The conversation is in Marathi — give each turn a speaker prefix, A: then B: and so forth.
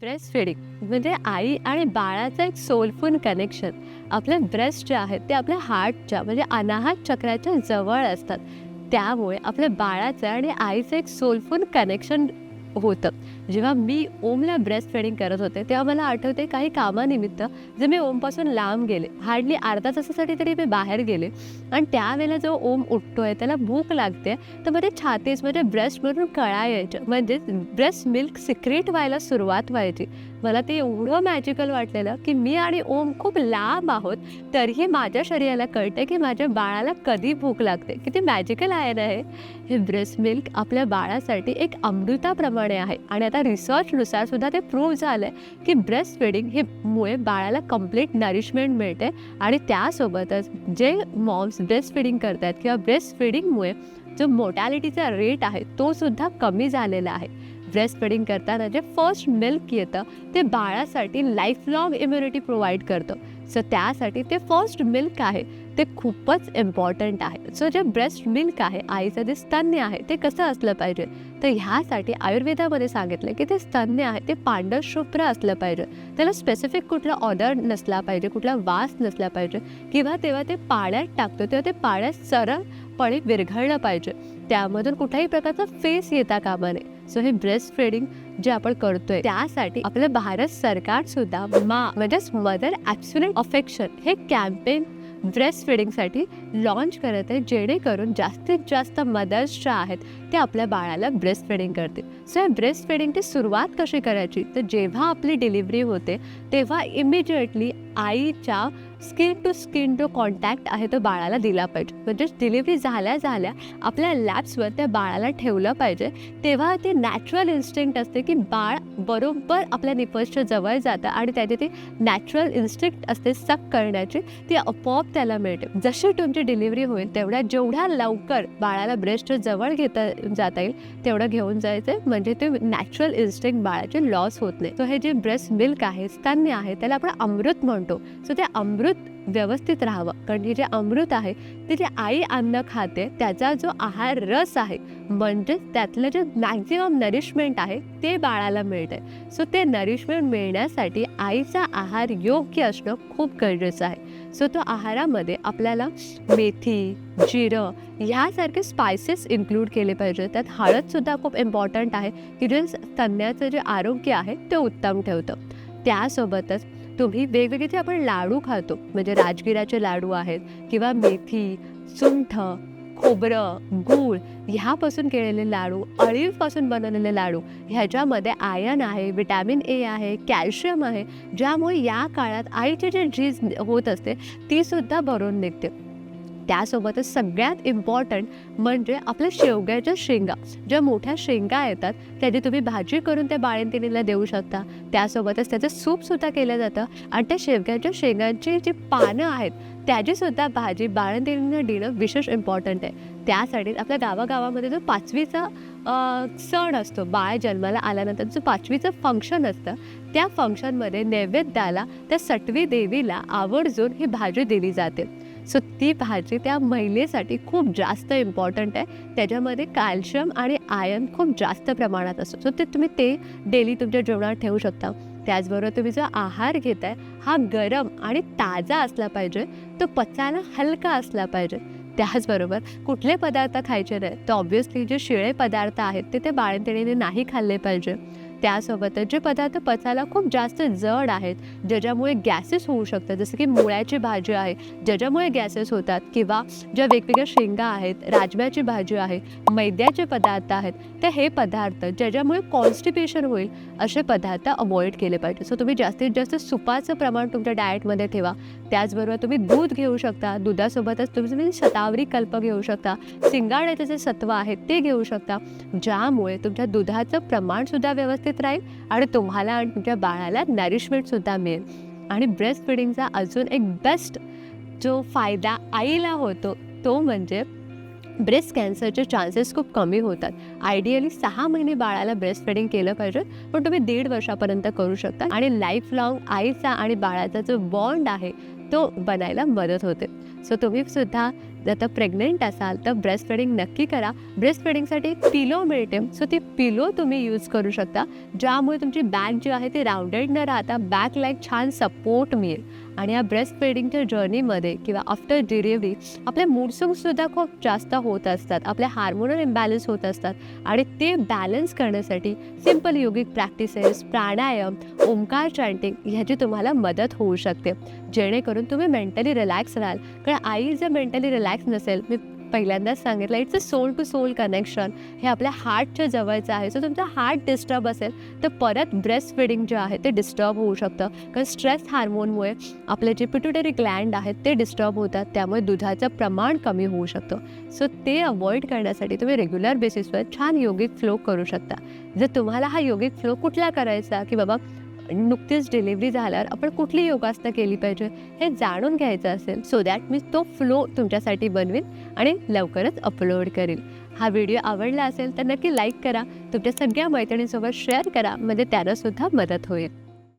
A: ब्रेस्ट फिडिंग म्हणजे आई आणि बाळाचं एक सोलफुल कनेक्शन आपले ब्रेस्ट जे आहेत ते आपल्या हार्टच्या म्हणजे अनाहत चक्राच्या जवळ असतात. त्यामुळे आपल्या बाळाचं आणि आईचं एक सोलफुल कनेक्शन होतं. जेव्हा मी ओमला ब्रेस्ट फिडिंग करत होते तेव्हा मला आठवते काही कामानिमित्त जे मी ओमपासून लांब गेले. हार्डली अर्धा तासासाठी तरी मी बाहेर गेले. आणि त्यावेळेला जो ओम उठतोय त्याला भूक लागते तर मग ते छातीस म्हणजे ब्रेस्टमधून कळा यायचं. म्हणजे ब्रेस्ट मिल्क सिक्रेट व्हायला सुरुवात व्हायची. मला ते एवढं मॅजिकल वाटलेलं की मी आणि ओम खूप लांब आहोत तरीही माझ्या शरीराला कळते की माझ्या बाळाला कधी भूक लागते. किती मॅजिकल आहे ना हे? हे ब्रेस्ट मिल्क आपल्या बाळासाठी एक अमृताप्रमाणे आहे. आणि आता रिसर्चनुसार सुद्धा ते प्रूव्ह झालं आहे की ब्रेस्ट फिडिंग हे मुळे बाळाला कंप्लीट नरिशमेंट मिळते आणि त्यासोबतच जे मॉम्स ब्रेस्ट फिडिंग करतात किंवा ब्रेस्ट फिडिंगमुळे जो मोटॅलिटीचा रेट आहे तो सुद्धा कमी झालेला आहे. ब्रेस्ट फिडिंग करताना जे फर्स्ट मिल्क येतं ते बाळासाठी लाईफ लाँग इम्युनिटी प्रोव्हाइड करतं. सो त्यासाठी ते फर्स्ट मिल्क आहे. ते खूपच इम्पॉर्टंट आहे. सो जे ब्रेस्ट मिल्क आहे आईचं जे स्तन्य आहे ते कसं असलं पाहिजे? तर ह्यासाठी आयुर्वेदामध्ये सांगितलं की ते स्तन्य आहे ते पांढर शुभ्र असलं पाहिजे. त्याला स्पेसिफिक कुठला ऑर्डर नसला पाहिजे कुठला वास नसला पाहिजे किंवा तेव्हा ते पाण्यात टाकतो तेव्हा ते पाण्यात सरळपणे विरघळलं पाहिजे. त्यामधून कुठल्याही प्रकारचा फेस येता कामा नये. सो हे ब्रेस्ट फीडिंग जे आपण करतोय त्यासाठी आपलं भारत सरकार सुद्धा मा म्हणजेच मदर ॲब्सुलेट अफेक्शन हे कॅम्पेन ब्रेस्ट फिडिंगसाठी लॉन्च करत आहे जेणेकरून जास्तीत जास्त मदर्स ज्या आहेत ते आपल्या बाळाला ब्रेस्ट फिडिंग करतील. सो या ब्रेस्ट फिडिंगची सुरुवात कशी करायची? तर जेव्हा आपली डिलिव्हरी होते तेव्हा इमिजिएटली आईच्या स्किन टू स्किन जो कॉन्टॅक्ट आहे तो बाळाला दिला पाहिजे. म्हणजे डिलिव्हरी झाल्या झाल्या आपल्या लॅब्सवर त्या बाळाला ठेवलं पाहिजे. तेव्हा ते नॅचरल इन्स्टिंक्ट असते की बाळ बरोबर आपल्या निपजच्या जवळ जातं आणि त्याची ती नॅचरल इन्स्टिंक्ट असते सक करण्याची. ती आपोआप त्याला मिळते. जशी तुमची डिलिव्हरी होईल तेवढ्या जेवढ्या लवकर बाळाला ब्रेस्टच्या जवळ घेता जाता येईल तेवढं घेऊन जायचं म्हणजे ते नॅचरल इन्स्टिंक्ट बाळाचे लॉस होत नाही. सो हे जे ब्रेस्ट मिल्क आहे स्तन्य आहे त्याला आपण अमृत म्हणतो. सो ते अमृत व्यवस्थित राहावं. कारण हे जे अमृत आहे ते जे आई अन्न खाते त्याचा जो आहार रस आहे म्हणजे त्यातलं जे मॅक्झिमम नरिशमेंट आहे ते बाळाला मिळते सो ते नरिशमेंट मिळण्यासाठी आईचा आहार योग्य असणं खूप गरजेचं आहे. सो तो आहारामध्ये आपल्याला मेथी जिरं ह्यासारखे स्पायसेस इन्क्लूड केले पाहिजे. त्यात हळदसुद्धा खूप इम्पॉर्टंट आहे की जे स्तन्याचं जे आरोग्य आहे ते उत्तम ठेवतं. त्यासोबतच तुम्ही वेगवेगळे जे आपण लाडू खातो म्हणजे राजगिराचे लाडू आहेत किंवा मेथी सुंठ खोबरं गूळ ह्यापासून केलेले लाडू अळीवपासून बनवलेले लाडू ह्याच्यामध्ये आयन आहे विटॅमिन ए आहे कॅल्शियम आहे ज्यामुळे या काळात आईची जी झीज होत असते तीसुद्धा भरून निघते. त्यासोबतच सगळ्यात इम्पॉर्टंट म्हणजे आपल्या शेवग्याच्या शेंगा. ज्या मोठ्या शेंगा येतात त्याची तुम्ही भाजी करून त्या बाळंतिणीला देऊ शकता. त्यासोबतच त्याचं सूपसुद्धा केलं जातं. आणि त्या शेवग्याच्या शेंगांची जी पानं आहेत त्याचीसुद्धा भाजी बाळंतिणींना देणं विशेष इम्पॉर्टंट आहे. त्यासाठी आपल्या गावागावामध्ये जो पाचवीचा सण असतो बाळ जन्माला आल्यानंतर जो पाचवीचं फंक्शन असतं त्या फंक्शनमध्ये नैवेद्याला त्या सटवी देवीला आवर्जून ही भाजी दिली जाते. सो ती भाजी त्या महिलेसाठी खूप जास्त इम्पॉर्टंट आहे. त्याच्यामध्ये कॅल्शियम आणि आयर्न खूप जास्त प्रमाणात असतो. सो ते तुम्ही ते डेली तुमच्या जेवणात ठेवू शकता. त्याचबरोबर तुम्ही जो आहार घेताय हा गरम आणि ताजा असला पाहिजे. तो पचायला हलका असला पाहिजे. त्याचबरोबर कुठले पदार्थ खायचे नाही तर ऑब्व्हियसली जे शिळे पदार्थ आहेत ते ते बाळंतिणीने नाही खाल्ले पाहिजे. त्यासोबतच जे पदार्थ पचायला खूप जास्त जड आहेत ज्याच्यामुळे गॅसेस होऊ शकतात जसं की मुळ्याची भाजी आहे ज्याच्यामुळे गॅसेस होतात किंवा ज्या वेगवेगळ्या शेंगा आहेत राजम्याची भाजी आहे मैद्याचे पदार्थ आहेत तर हे पदार्थ ज्याच्यामुळे कॉन्स्टिपेशन होईल असे पदार्थ अवॉइड केले पाहिजे. सो तुम्ही जास्तीत जास्त सुपाचं प्रमाण तुमच्या डाएटमध्ये ठेवा. त्याचबरोबर तुम्ही दूध घेऊ शकता. दुधासोबतच तुम्ही तुम्ही शतावरी कल्प घेऊ शकता. शिंगाड्याचे जे सत्व आहेत ते घेऊ शकता. ज्यामुळे तुमच्या दुधाचं प्रमाणसुद्धा व्यवस्थित राहील आणि तुम्हाला आणि तुमच्या बाळाला नॅरिशमेंटसुद्धा मिळेल. आणि ब्रेस्ट फिडिंगचा अजून एक बेस्ट जो फायदा आईला होतो तो म्हणजे ब्रेस्ट कॅन्सरचे चान्सेस खूप कमी होतात. आयडियली सहा महिने बाळाला ब्रेस्ट फिडिंग केलं पाहिजे पण तुम्ही दीड वर्षापर्यंत करू शकता. आणि लाईफ लाँग आईचा आणि बाळाचा जो बॉन्ड आहे तो बनायला मदत होते. सो तुम्ही जर आता प्रेग्नेंट असाल तर ब्रेस्ट फिडिंग नक्की करा. ब्रेस्ट फिडिंगसाठी पिलो मिळते. सो ती पिलो तुम्ही यूज करू शकता. ज्यामुळे तुमची बॅक जी आहे ती राऊंडेड न राहता बॅक लाईक छान सपोर्ट मिळेल. आणि या ब्रेस्ट फिडिंगच्या जर्नीमध्ये किंवा आफ्टर डिलिव्हरी आपल्या मूडसुंगसुद्धा खूप जास्त होत असतात. आपले हार्मोनल इम्बॅलन्स होत असतात. आणि ते बॅलन्स करण्यासाठी simple yogic practices pranayama Omkar chanting ह्याची तुम्हाला मदत होऊ शकते. जेणेकरून तुम्ही मेंटली रिलॅक्स राहाल. कारण आई जर मेंटली रिलॅक्स नसेल मी पहिल्यांदाच सांगितलं it's a soul to soul connection हे आपल्या हार्टच्या जवळचं आहे. सो तुमचं हार्ट डिस्टर्ब असेल तर परत ब्रेस्ट फिडिंग जे आहे ते डिस्टर्ब होऊ शकतं. कारण स्ट्रेस हार्मोनमुळे आपले जे पिट्युटरी ग्लँड आहेत ते डिस्टर्ब होतात. त्यामुळे दुधाचं प्रमाण कमी होऊ शकतं. सो ते अवॉइड करण्यासाठी तुम्ही रेग्युलर बेसिसवर छान योगिक फ्लो करू शकता. जर तुम्हाला हा योगिक फ्लो कुठला करायचा की बाबा नुकतीच डिलिव्हरी झाल्यावर आपण कुठली योगासनं केली पाहिजे हे जाणून घ्यायचं असेल सो दॅट मी तो फ्लो तुमच्यासाठी बनवीन आणि लवकरच अपलोड करेल हा व्हिडिओ आवडला असेल तर नक्की लाईक करा तुमच्या सगळ्या मैत्रिणींसोबत शेअर करा म्हणजे त्यांनासुद्धा मदत होईल.